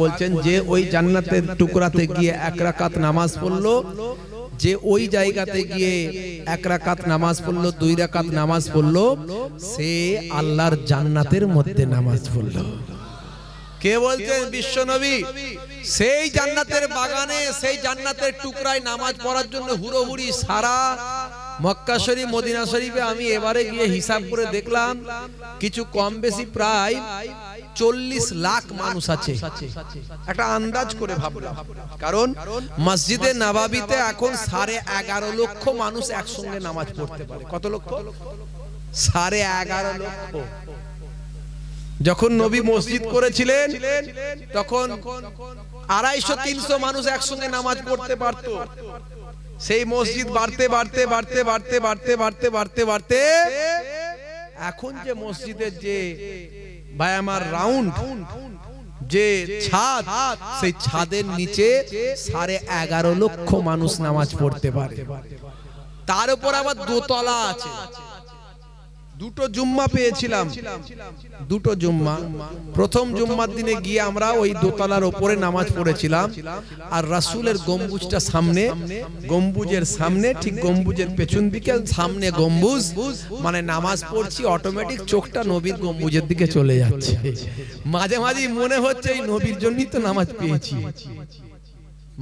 বলছেন যে ওই জান্নাতের টুকরাতে গিয়ে এক রাকাত নামাজ পড়ল, যে ওই জায়গাতে গিয়ে এক রাকাত নামাজ পড়ল, দুই রাকাত নামাজ পড়ল, সে আল্লাহর জান্নাতের মধ্যে নামাজ পড়ল। কে বলছেন? বিশ্বনবী সেই জান্নাতের বাগানে, সেই জান্নাতের টুকরায় নামাজ পড়ার জন্য হুড়োহুড়ি সারা মক্কা শরীফ, মদিনা শরীফে আমি এবারে গিয়ে হিসাব করে দেখলাম, কিছু কম বেশি প্রায় চল্লিশ লাখ মানুষ আছে। একটা আন্দাজ করে ভাবলাম। কারণ মসজিদে নাবাবিতে এখন সাড়ে এগারো লক্ষ মানুষ একসঙ্গে নামাজ পড়তে পারে। কত লক্ষ? সাড়ে এগারো লক্ষ। যখন নবী মসজিদ করেছিলেন, তখন আড়াইশো, তিনশো মানুষ একসঙ্গে নামাজ পড়তে পারত। সেই মসজিদ বাড়তে বাড়তে বাড়তে বাড়তে বাড়তে বাড়তে বাড়তে বাড়তে এখন যে মসজিদের যে ভাই আমার রাউন্ড যে ছাদ সেই ছাদের নিচে সাড়ে এগারো লক্ষ মানুষ নামাজ পড়তে পারে। তার উপর আবার দোতলা আছে। দুটো জুম্মা পেয়েছিলাম। দুটো জুম্মা। প্রথম জুম্মার দিনে গিয়ে আমরা ওই দোতলার ওপরে নামাজ পড়েছিলাম আর রাসূলের গম্বুজটা সামনে, গম্বুজের সামনে, ঠিক গম্বুজের পেছন দিকে, সামনে গম্বুজ মানে নামাজ পড়ছি অটোমেটিক চোখটা নবীর গম্বুজের দিকে চলে যাচ্ছে। মাঝে মাঝে মনে হচ্ছে এই নবীর জন্যই তো নামাজ পেয়েছি।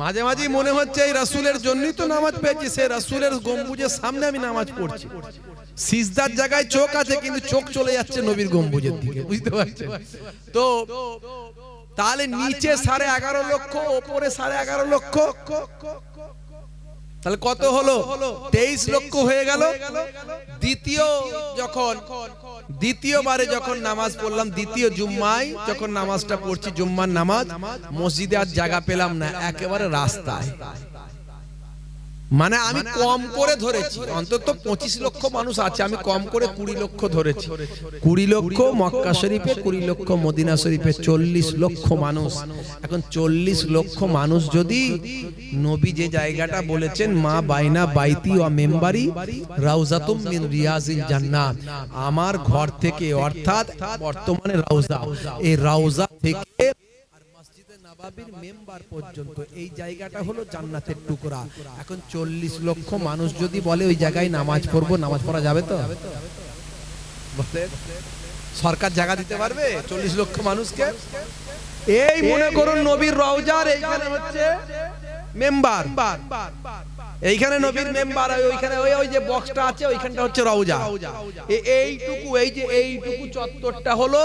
মাঝে মাঝে মনে হচ্ছে এই রাসূলের জন্যই তো নামাজ পেয়েছি সে রাসূলের গম্বুজের সামনে আমি নামাজ পড়ছি। সিজদার জায়গায় চোখ আছে, কিন্তু চোখ চলে যাচ্ছে নবীর গম্বুজের দিকে। বুঝতে পারছেন? তো, তাহলে নিচে সাড়ে এগারো লক্ষ, ওপরে সাড়ে এগারো লক্ষ। তাহলে কত হলো? তেইশ লক্ষ হয়ে গেল। দ্বিতীয় যখন, দ্বিতীয়বারে যখন নামাজ পড়লাম, দ্বিতীয় জুম্মায় যখন নামাজটা পড়ছি, জুম্মার নামাজ, মসজিদে আর জায়গা পেলাম না, একেবারে রাস্তায়। মানে আমি কম করে ধরেছি। অন্তত পঁচিশ লক্ষ মানুষ আছে আমি কম করে কুড়ি লক্ষ ধরেছি। কুড়ি লক্ষ মক্কা শরীফে কুড়ি লক্ষ মদিনা শরীফে চল্লিশ লক্ষ মানুষ। এখন চল্লিশ লক্ষ মানুষ যদি নবী যে জায়গাটা বলেছেন মা বাইনা বাইতি ও মেম্বারি রাউজাতুম মিন রিয়াজিল জান্নাত। আমার ঘর থেকে অর্থাৎ বর্তমানে রাউজা। এই রাউজা থেকে নবাবির মেম্বার পর্যন্ত এই জায়গাটা হলো জান্নাতের টুকরা। এখন চল্লিশ লক্ষ মানুষ যদি বলে ওই জায়গায় নামাজ পড়ব নামাজ পড়া যাবে তো? সরকার জায়গা দিতে পারবে? চল্লিশ লক্ষ মানুষকে? এই মনে করুন নবীর রওজার এইখানে হচ্ছে মেম্বার। এইখানে নবীর মেম্বার ওইখানে, ওই ওই যে বক্সটা আছে, ওইখানটা হচ্ছে রওজা। এইটুকু, এই যে এইটুকু চত্বরটা হলো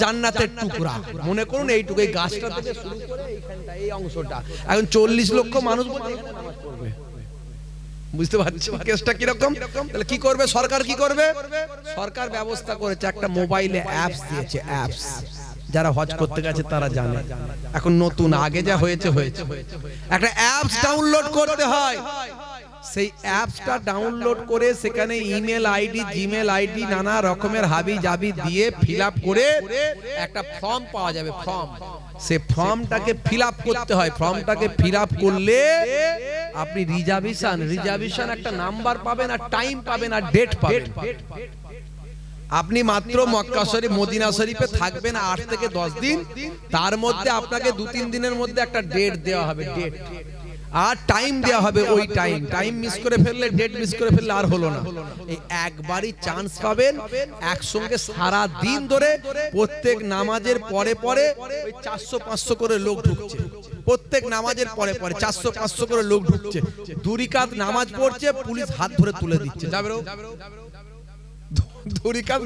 জান্নাতের টুকরা। মনে করুন এইটুকু, এই গাছটা থেকে শুরু করে এইখানটা, এই অংশটা। এখন চল্লিশ লক্ষ মানুষ পড়বে। বুঝতে পারছি কেসটা কীরকম? তাহলে কি করবে? সরকার কি করবে? সরকার ব্যবস্থা করেছে, একটা মোবাইলে অ্যাপস দিয়েছে অ্যাপস যারা হজ করতে গেছে তারা জানে। এখন নতুন, আগে যা হয়েছে হয়েছে। একটা অ্যাপস ডাউনলোড করতে হয়। সেই অ্যাপসটা ডাউনলোড করে সেখানে ইমেল আইডি জিমেল আইডি নানা রকমের হাবি জাবি দিয়ে ফিল করে একটা ফর্ম পাওয়া যাবে ফর্ম সে ফর্মটাকে ফিল করতে হয়। ফর্মটাকে ফিল করলে আপনি রিজার্ভেশন রিজার্ভেশন একটা নাম্বার পাবেন আর টাইম পাবেন আর ডেট পাবেন। আপনি মাত্র মক্কা শরীফ মদিনা শরীফে থাকবেন আট থেকে দশ দিন। তার মধ্যে আপনাকে দু তিন দিনের মধ্যে একটা ডেট দেওয়া হবে ডেট আর টাইম দেওয়া হবে ওই টাইম টাইম মিস করে ফেললে ডেট মিস করে ফেললে আর হলো না। এই একবারই চান্স পাবেন একসঙ্গে সারা দিন ধরে প্রত্যেক নামাজের পরে পরে ওই চারশো পাঁচশো করে লোক ঢুকছে। প্রত্যেক নামাজের পরে পরে চারশো পাঁচশো করে লোক ঢুকছে। দুরিকাত নামাজ পড়ছে পুলিশ হাত ধরে তুলে দিচ্ছে। যাবে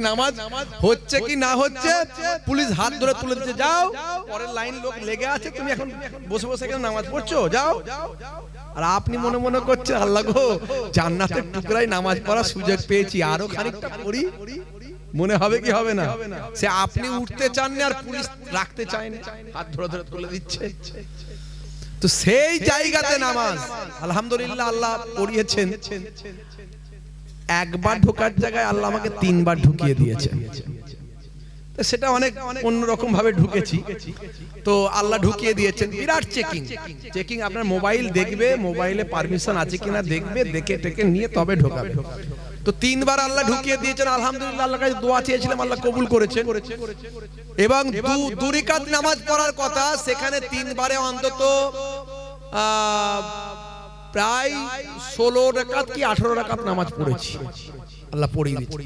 নামাজ হচ্ছে কি না হচ্ছে? পুলিশ হাত ধরে তুলে যাও। পরের লাইন লোক লেগে আছে, তুমি এখন বসে বসে এখানে নামাজ পড়ছো? যাও। আর আপনি মনে মনে করছেন, আল্লাহ গো, জান্নাতের টুকরায় নামাজ পড়ার সুযোগ পেয়েছি, আরও খানিকটা পড়ি। মনে হবে কি হবে না? সে আপনি উঠতে চান না আর পুলিশ রাখতে চায় না হাত ধরে ধরে তুলে দিচ্ছে। তো সেই জায়গাতে নামাজ। আলহামদুলিল্লাহ আল্লাহ পড়িয়েছেন। একবার ঢোকার জায়গায় আল্লাহ আমাকে তিনবার ঢুকিয়ে দিয়েছে। সেটা অনেক অন্যরকম ভাবে ঢুকেছি। তো আল্লাহ ঢুকিয়ে দিয়েছেন। বিরাট চেকিং চেকিং আপনার মোবাইল দেখবে মোবাইলে পারমিশন আছে কিনা দেখবে দেখে টেকে নিয়ে তবে ঢোকাবে। তো তিনবার আল্লাহ ঢুকিয়ে দিয়েছেন। আলহামদুলিল্লাহ আল্লাহ কাছে দোয়া চেয়েছিলাম আল্লাহ কবুল করেছেন। এবং দু- দু নামাজ পড়ার কথা সেখানে তিনবারে অন্তত আহ, প্রায় ষোলো রাকাত কি আঠারো রাকাত নামাজ পড়েছি। আল্লাহ পড়িয়ে দিয়েছে।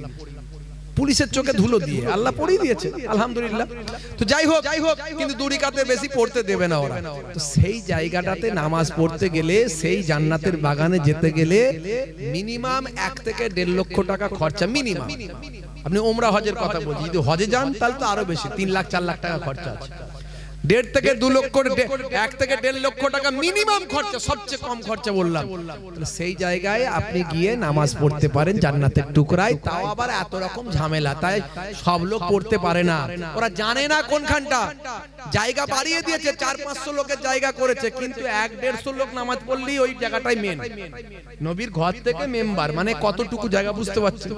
পুলিশের চোখে ধুলো দিয়ে আল্লাহ পড়িয়ে দিয়েছে, আলহামদুলিল্লাহ। তো যাই হোক যাই হোক, কিন্তু দুরিকাতে বেশি পড়তে দেবে না ওরা। তো সেই জায়গাটাতে নামাজ পড়তে গেলে, সেই জান্নাতের বাগানে যেতে গেলে মিনিমাম এক থেকে দেড় লক্ষ টাকা খরচা, মিনিমাম। আপনি ওমরা হজের কথা বলছি যদি হজে যান, তাহলে তো আরও বেশি, তিন লাখ, চার লাখ টাকা খরচা আছে। দেড় থেকে দু লক্ষ এক থেকে দেড় লক্ষ টাকা মিনিমাম খরচা সবচেয়ে কম খরচা বললাম। সেই জায়গায় আপনি গিয়ে নামাজ পড়তে পারেন জান্নাতের টুকরায়। তাও আবার এত রকম ঝামেলা। তাই সব লোক পড়তে পারে না। ওরা জানে না কোনখানটা। জায়গা বাড়িয়ে দিয়েছে চার পাঁচশো লোকের জায়গা করেছে কিন্তু এক দেড়শো লোক নামাজ পড়লেই ওই জায়গাটাই মেন নবীর ঘর থেকে মেম্বার মানে কতটুকু জায়গা বুঝতে পারছে।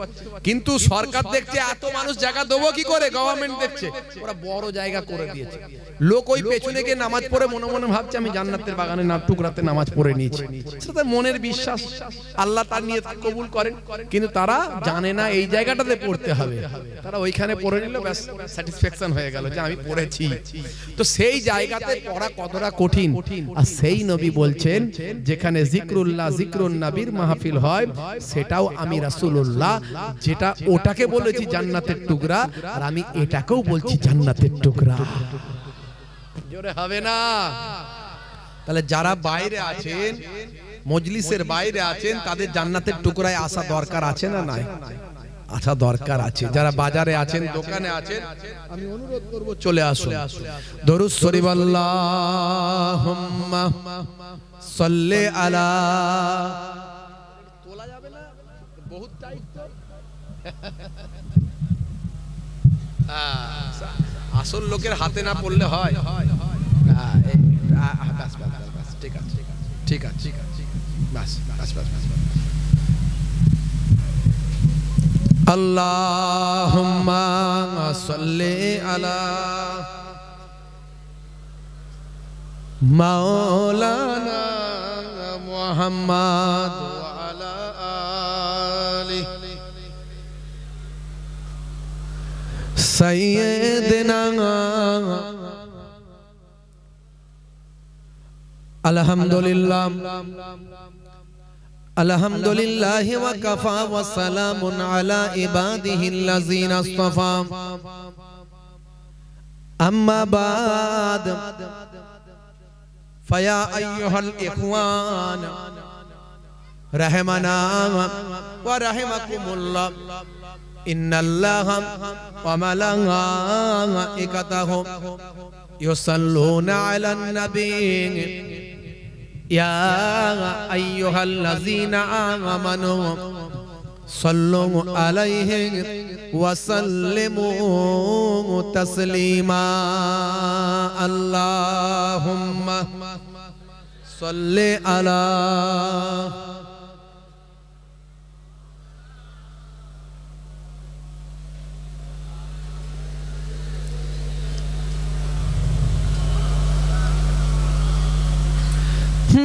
কিন্তু সরকার দেখছে এত মানুষ জায়গা দেবো কি করে গভর্নমেন্ট দেখছে ওরা বড় জায়গা করে দিয়েছে লোক ওই পেছনে গিয়ে নামাজ পড়ে মনে মনে ভাবছে আমি জান্নাতের বাগানে না টুকরাতে নামাজ পড়ে নিয়েছি। সেটা তার মনের বিশ্বাস। আল্লাহ তার নিয়ে কবুল করেন কিন্তু তারা জানে না এই জায়গাটাতে পড়তে হবে। তারা ওইখানে পড়ে নিল ব্যাস স্যাটিসফ্যাকশন হয়ে গেল যে আমি পড়েছি। তো সেই জায়গাতে পড়া কতটা কঠিন? আর সেই নবী বলছেন যেখানে জিক্রুল্লাহ জিক্রুন নবীর মাহফিল হয় সেটাও আমি রাসূলুল্লাহ যেটা ওটাকে বলেছি জান্নাতের টুকরা আর আমি এটাকেও বলছি জান্নাতের টুকরা। জোরে হবে না। তাহলে যারা বাইরে আছেন মজলিসের বাইরে আছেন তাদের জান্নাতের টুকরায় আসা দরকার আছে না নাই? আসা দরকার আছে। যারা বাজারে আছেন দোকানে আছেন আমি অনুরোধ করব চলে আসুন। দরুদ শরীফ আল্লাহুম্মা সাল্লি আলা তোলা যাবে না? বহুত টাইট তো। হ্যাঁ, আসল লোকের হাতে না পড়লে হয় ঠিক আছে ঠিক আছে ঠিক আছে। আল্লাহুম্মা সাল্লি আলা মাওলানা মুহাম্মদ سيدنا الحمد لله الحمد لله وكفى وسلام على عباده الذين اصطفى أما بعد فيا أيها الإخوان رحمنا ورحمكم الله ইন্নাল্লাহাম ওয়ামালাইকাতাহুম ইউসাল্লুনা আলান নবী ইয়া আইয়ুহাল্লাযীনা আমানু সাল্লু আলাইহি ওয়া সাল্লিমু তাসলিমা আল্লাহুম্মা সাল্লি আলা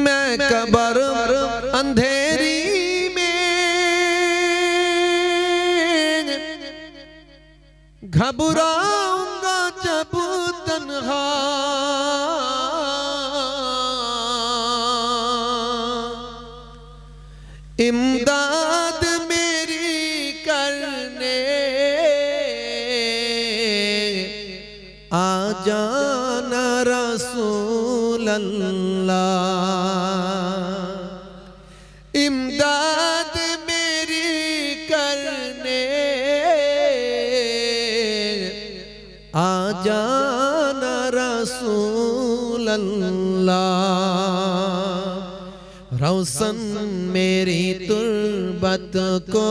मैं कबर अंधेरी में घबराऊँगा जब तनहा। इमदाद अल्लाह रोशन मेरी तुरबत को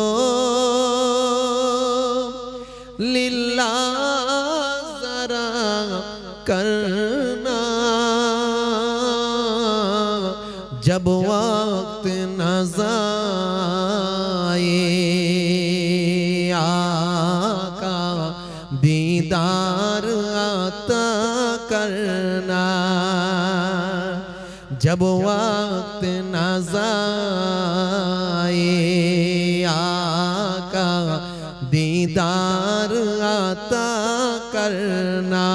जब वक्त नजाए आ दीदार आता करना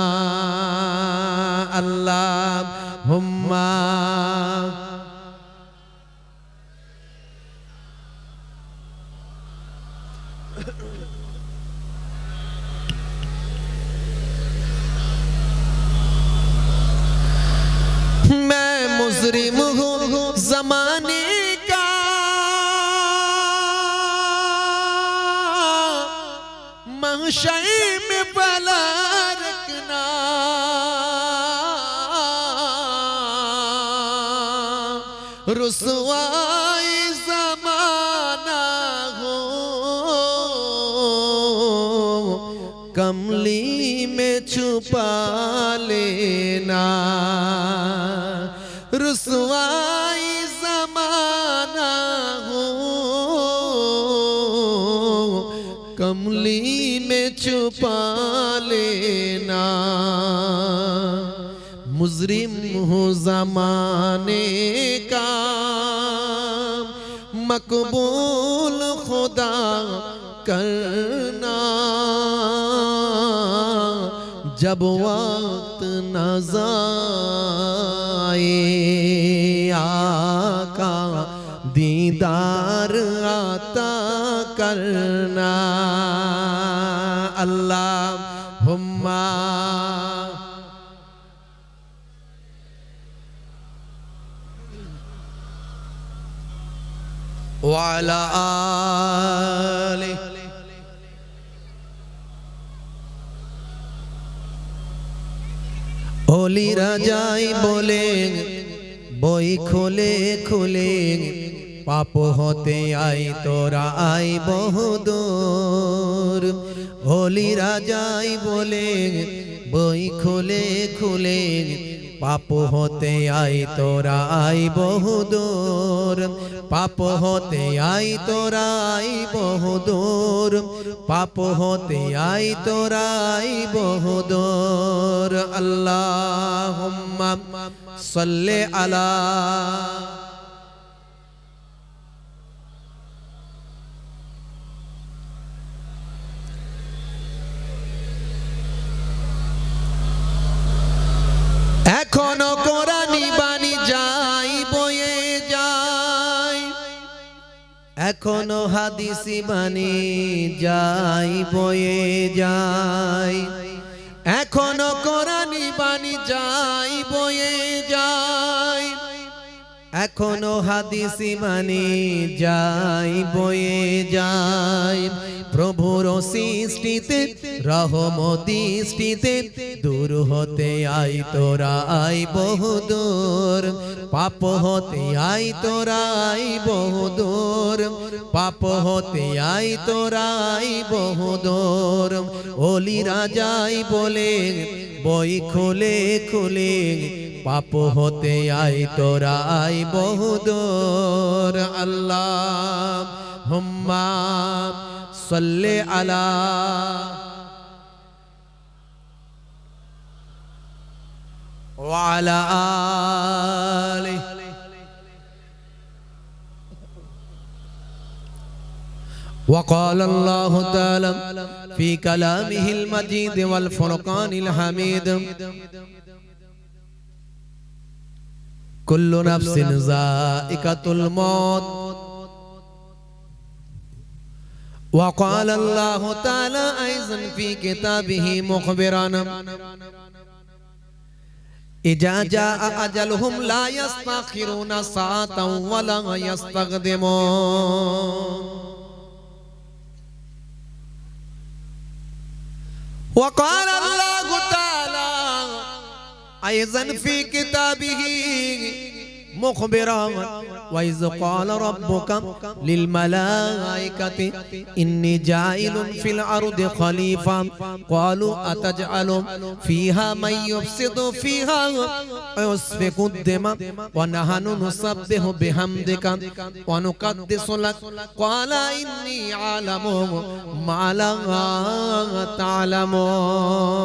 अल्लाह हुम्मा रुसवाई जमाना हो। कमली में छुपा लेना। रुसवाई जमाना हो। कमली में छुपा लेना। मुजरिम हूँ जमाने का। मकबूल खुदा करना। जब वक्त न जाए आका, दीदार आता करना। وعلى آله অলিরা যাই বলে বই খোলে খুলে পাপ হতে আই তোরা আই বহুদূর অলিরা যাই বলে বই খুলে খুলে পাপ হতে আই, তোরা আই বহুদূর পাপ হতে আই, তোরা আই বহুদূর পাপ হতে আই, তোরা আই বহুদূর আল্লাহ সাল্লি আলা এখনও হাদিসি বাণী যাই বয়ে যাই। এখনও কোরআনি বাণী যাই বয়ে যাই। এখনও হাদিসি বাণী যাই বয়ে যায় প্রভুর সৃষ্টিতে রহমদৃষ্টিতে দূর হতে আই তোরা আই বহুদূর পাপ হতে আই তোরা আই বহুদূর পাপ হতে আই তোরা আই বহুদূর ওলি রাজাই বলে, বই খুলে খুলে, পাপ হতে আই তোরা আই বহুদূর আল্লাহ হুম্মা صل على وعلى آله وقال الله تعالى في كلامه المجيد والفرقان الحميد كل نفس زائقة الموت وقال الله تعالى أيضا في كتابه مخبرا إذا جاء أجلهم لا يستأخرون ساعة ولا يستقدمون وقال الله تعالى أيضا في كتابه مخبرا وإذ قال ربك للملائكة إني جائل في الأرض خليفة قالوا أتجعل فيها من يفسد فيها ويسفك الدماء ونحن نسبح بحمدك ونقدس لك قال إني أعلم ما لا تعلمون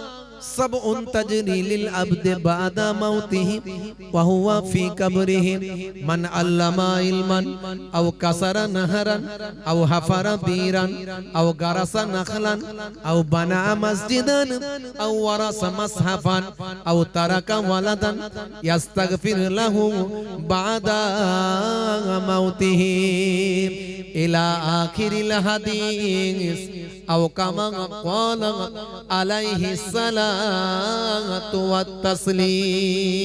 سبع تجري للعبد بعد موته وهو في قبره من علم علما أو كسر نهرا أو حفر بيرا أو غرس نخلا أو بنى مسجدا أو ورث مصحفا أو ترك ولدا يستغفر له بعد موته إلى آخر الحديث أو كما قال عليه الصلاة والتسليم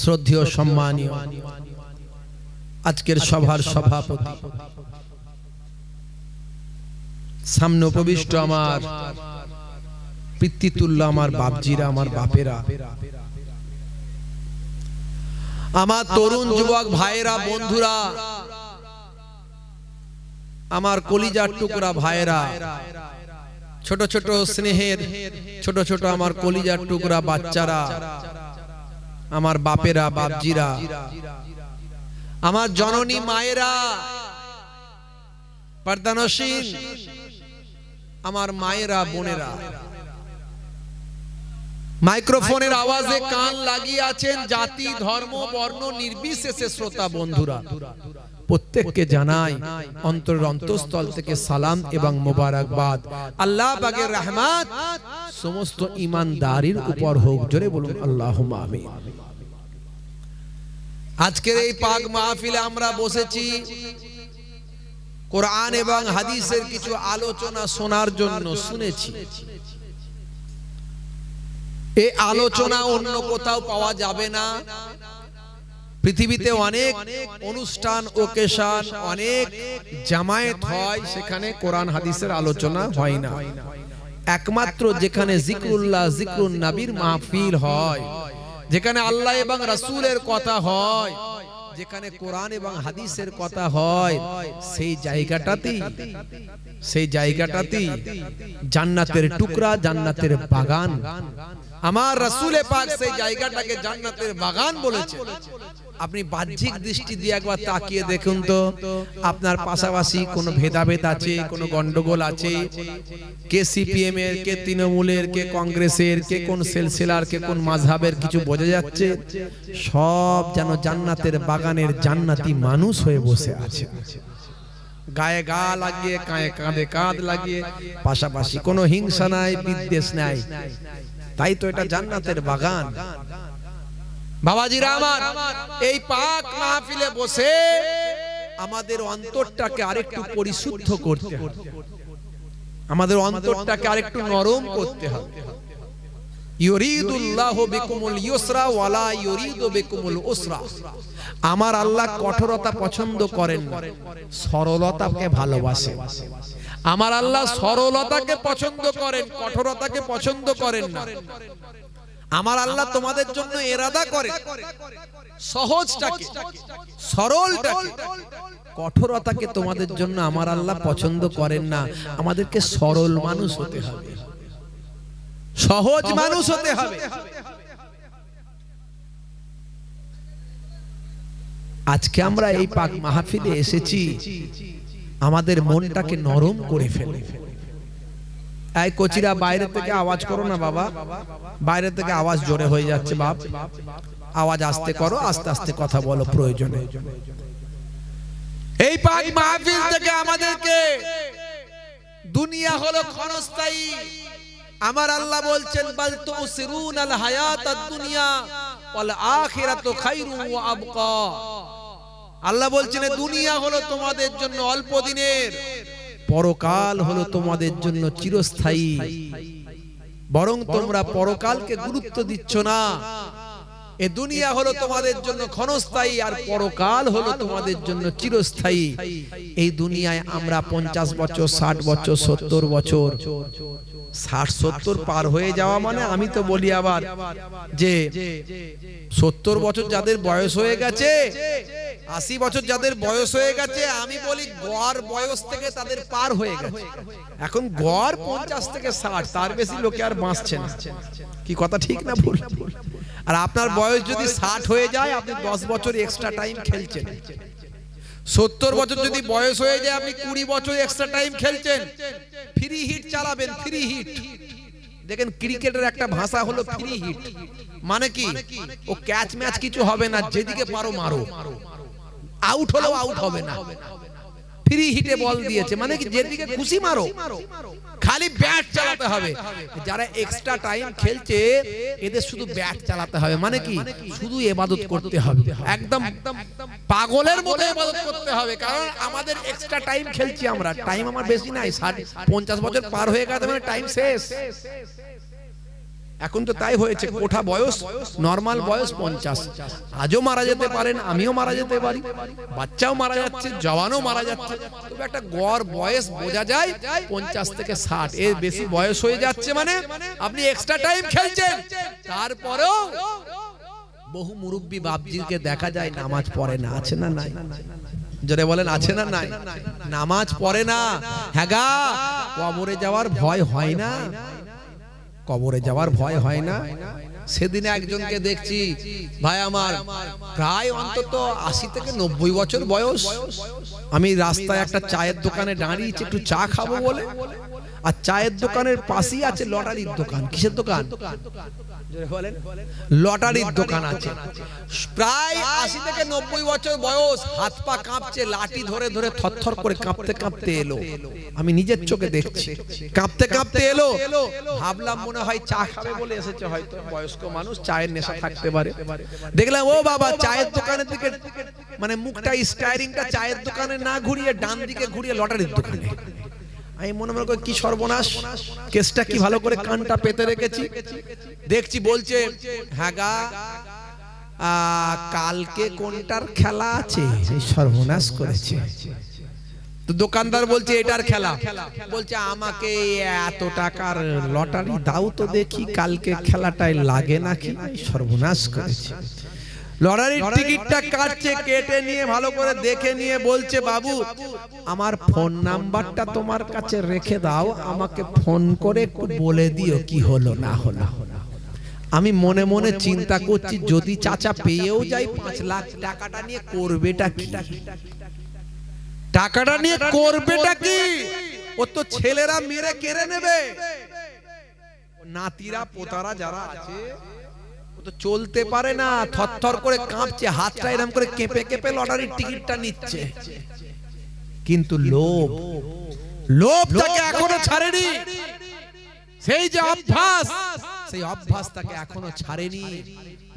শ্রদ্ধেয় সম্মানীয় আজকের সভার সভাপতি সামনে উপবিষ্ট আমার পিতৃতুল্য আমার বাপজিরা আমার বাপেরা আমার তরুণ যুবক ভাইয়েরা বন্ধুরা আমার কলিজার টুকরা ভাইয়েরা, ছোট ছোট স্নেহের, ছোট ছোট আমার কলিজার টুকরা বাচ্চারা, আমার বাপেরা, বাপজিরা, আমার জননী মায়েরা, পর্দানসীন, আমার মায়েরা, বোনেরা। মাইক্রোফোনের আওয়াজে কান লাগিয়ে আছেন জাতি, ধর্ম, বর্ণ, নির্বিশেষে শ্রোতা বন্ধুরা। প্রত্যেককে জানাই অন্তরের অন্তঃস্থল থেকে সালাম এবং মোবারকবাদ। আল্লাহ পাকের রহমত সমস্ত ইমানদারির উপর হোক জোরে বলুন আল্লাহ আমিন। আজকের এই পাক মাহফিলে আমরা বসেছি কোরআন এবং হাদিসের কিছু আলোচনা শোনার জন্য শুনেছি। এই আলোচনা অন্য কোথাও পাওয়া যাবে না। পৃথিবীতে অনেক অনুষ্ঠান ওকেশন অনেক জামায়াত হয় সেখানে কোরআন হাদিসের আলোচনা হয় না। একমাত্র যেখানে জিকরুল্লাহ জিকরুন নবীর মাহফিল হয়। যেখানে আল্লাহ এবং রাসূলের কথা হয়। যেখানে কোরআন এবং হাদিসের কথা হয়। সেই জায়গাটাতেই। সেই জায়গাটাতেই জান্নাতের টুকরা জান্নাতের বাগান। আমার রাসূলে পাক সেই জায়গাটাকে জান্নাতের বাগান বলেছে। আপনি বাহ্যিক দৃষ্টি দিয়ে একবার তাকিয়ে দেখুন তো আপনার পাশাপাশি কোনো ভেদাভেদ আছে কোনো গন্ডগোল আছে? কে সিপিএম এর কে তৃণমূলের কে কংগ্রেসের কে কোন সেলসেলার কে কোন মাঝহাবের কিছু বোঝা যাচ্ছে? সব যেন জান্নাতের বাগানের জান্নাতি মানুষ হয়ে বসে আছে। গায়ে গা লাগিয়ে কাঁয়ে কাঁধে কাঁধ লাগিয়ে পাশাপাশি কোনো হিংসা নাই বিদ্বেষ নাই। তাই তো এটা জান্নাতের বাগান। বাবাজিরা আমার এই পাক মাহফিলে বসে আমাদের অন্তরটাকে আরেকটু পরিশুদ্ধ করতে হবে। আমাদের অন্তরটাকে আরেকটু নরম করতে হবে। আমার আল্লাহ কঠোরতা পছন্দ করেন সরলতাকে ভালোবাসেন আমার আল্লাহ সরলতাকে পছন্দ করেন কঠোরতাকে পছন্দ করেন না। আমার আল্লাহ তোমাদের জন্য এরাদা করে। সহজটাকে সরলটাকে। কঠোরতাকে তোমাদের জন্য আমার আল্লাহ পছন্দ করেন না। আমাদেরকে সরল মানুষ হতে হবে। সহজ মানুষ হতে হবে। আজকে আমরা এই পাক মাহফিলে এসেছি। আমাদের মনটাকে নরম করে ফেলে এই কচিরা বাইরে থেকে আওয়াজ করো না বাবা। বাইরে থেকে আওয়াজ জোরে হয়ে যাচ্ছে বাপ। আওয়াজ আস্তে করো আস্তে আস্তে কথা বলো প্রয়োজনে। এই পাক মাহফিল থেকে আমাদেরকে দুনিয়া হলো ক্ষণস্থায়ী। আমার আল্লাহ বলছেন বাল তুসিরুন আল হায়াত দুনিয়া ওয়াল আখিরাতু খায়রু ওয়া আবকা। আল্লাহ বলছেন দুনিয়া হলো তোমাদের জন্য অল্প দিনের পরকাল হলো তোমাদের জন্য চিরস্থায়ী। বরং তোমরা পরকালকে গুরুত্ব দিচ্ছ না। এ দুনিয়া হলো তোমাদের জন্য ক্ষণস্থায়ী আর পরকাল হলো তোমাদের জন্য চিরস্থায়ী। এই দুনিয়ায় আমরা পঞ্চাশ বছর, ষাট বছর, সত্তর বছর। ষাট, সত্তর পার হয়ে যাওয়া মানে আমি তো বলি আবার যে সত্তর বছর যাদের বয়স হয়ে গেছে, আশি বছর যাদের বয়স হয়ে গেছে, আমি বলি গড় বয়স থেকে তাদের পার হয়ে গেছে। এখন গড় পঞ্চাশ থেকে ষাট, তার বেশি লোকে আর বাঁচছে না। কি কথা ঠিক না ভুল? আর আপনার বয়স যদি ষাট হয়ে যায় আপনি দশ বছর এক্সট্রা টাইম খেলছেন। সত্তর বছর যদি বয়স হয়ে যায় আপনি কুড়ি বছর এক্সট্রা টাইম খেলছেন। ফ্রি হিট চালাবেন ফ্রি হিট দেখেন ক্রিকেটের একটা ভাষা হলো ফ্রি হিট মানে কি? ও ক্যাচ ম্যাচ কিছু হবে না যেদিকে পারো মারো। আউট হলেও আউট হবে না। ফ্রি হিটে বল দিয়েছে। মানে কি যেদিকে খুশি মারো খালি ব্যাট চালাতে হবে। যারা এক্সট্রা টাইম খেলছে এদের শুধু ব্যাট চালাতে হবে। মানে কি শুধু এবাদত করতে হবে। একদম পাগলের মতো এবাদত করতে হবে। কারণ আমাদের এক্সট্রা টাইম খেলছি আমরা। টাইম আমার। বেশি নাই। ষাট পঞ্চাশ বছর পার হয়ে গেছে মানে টাইম শেষ। এখন তো তাই হয়েছে, কোঠা বয়স নর্মাল বয়স পঞ্চাশ। আজও মারা যেতে পারেন, আমিও মারা যেতে পারি। বাচ্চাও মারা যাচ্ছে, জওয়ানও মারা যাচ্ছে। তবে একটা গড় বয়স বোঝা যায়, পঞ্চাশ থেকে ষাট। এর বেশি বয়স হয়ে যাচ্ছে মানে আপনি এক্সট্রা টাইম খেলছেন। তারপরেও বহু মুরব্বী বাপজিকে দেখা যায়, নামাজ পড়ে না। আছে না নাই? জোরে বলেন, আছে না নাই? নামাজ পড়ে না। হ্যাঁ কবরে যাওয়ার ভয় হয় না। কবরে যাওয়ার ভয় হয় না। সেদিনে একজনকে দেখছি ভাই আমার প্রায় অন্তত আশি থেকে নব্বই বছর বয়স। আমি রাস্তায় একটা চায়ের দোকানে দাঁড়িয়েছি একটু চা খাব বলে। আর চায়ের দোকানের পাশেই আছে লটারির দোকান। কিসের দোকান? লটারির দোকান আছে। প্রায় আশি থেকে নব্বই বছর বয়স হাত পা কাঁপছে লাঠি ধরে ধরে থরথর করে কাঁপতে কাঁপতে এলো। আমি নিজের চোখে দেখছি। কাঁপতে কাঁপতে এলো। ভাবলাম মনে হয় চা খাবে বলে এসেছে হয়তো। বয়স্ক মানুষ চায়ের নেশা থাকতে পারে। দেখলাম ও বাবা চায়ের দোকানের দিকে মানে মুখটা স্টাইরিংটা চায়ের দোকানে না ঘুরিয়ে ডান দিকে ঘুরিয়ে লটারির দোকানে। আমি মনে মনে করি কি সর্বনাশ। কেসটা কি ভালো করে কানটা পেতে রেখেছি? দেখছি বলছে হ্যাঁ গা আ, কালকে কোনটার খেলা আছে? সর্বনাশ করেছে। তো দোকানদার বলছে এটার খেলা। বলছে আমাকে এত টাকার লটারি দাও তো দেখি কালকে খেলাটায় লাগে নাকি? সর্বনাশ করেছে। লটারির টিকিটটা কাটছে কেটে নিয়ে ভালো করে দেখে নিয়ে বলছে বাবু আমার ফোন নাম্বারটা তোমার কাছে রেখে দাও আমাকে ফোন করে একটু বলে দিও কি হলো না হলো? আমি মনে মনে চিন্তা করছি যদি চাচা পেয়েও যাই পাঁচ লাখ টাকাটা নিয়ে করবেটা কি? টাকাটা নিয়ে করবেটা কি? ও তো ছেলেরা মেরে কেড়ে নেবে। নাতিরা পোতারা যারা আছে তো চলতে পারে না থরথর করে কাঁপছে হাতটা এরম করে কেঁপে কেঁপে লটারির টিকিটটা নিচ্ছে। কিন্তু লোভ লোভ তাকে এখনও ছাড়েনি। সেই যে অভ্যাস সেই অভ্যাস তাকে এখনও ছাড়েনি।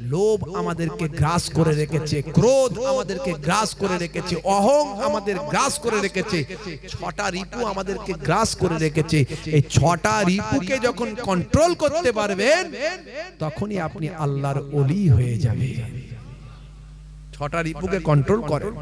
লোভ আমাদেরকে গ্রাস করে রেখেছে, ক্রোধ আমাদেরকে গ্রাস করে রেখেছে, অহং আমাদের গ্রাস করে রেখেছে, ছটা রিপু আমাদেরকে গ্রাস করে রেখেছে। এই ছটা রিপুকে যখন কন্ট্রোল করতে পারবেন, তখনই আপনি আল্লাহর অলি হয়ে যাবে ছটা রিপুকে কন্ট্রোল করেন।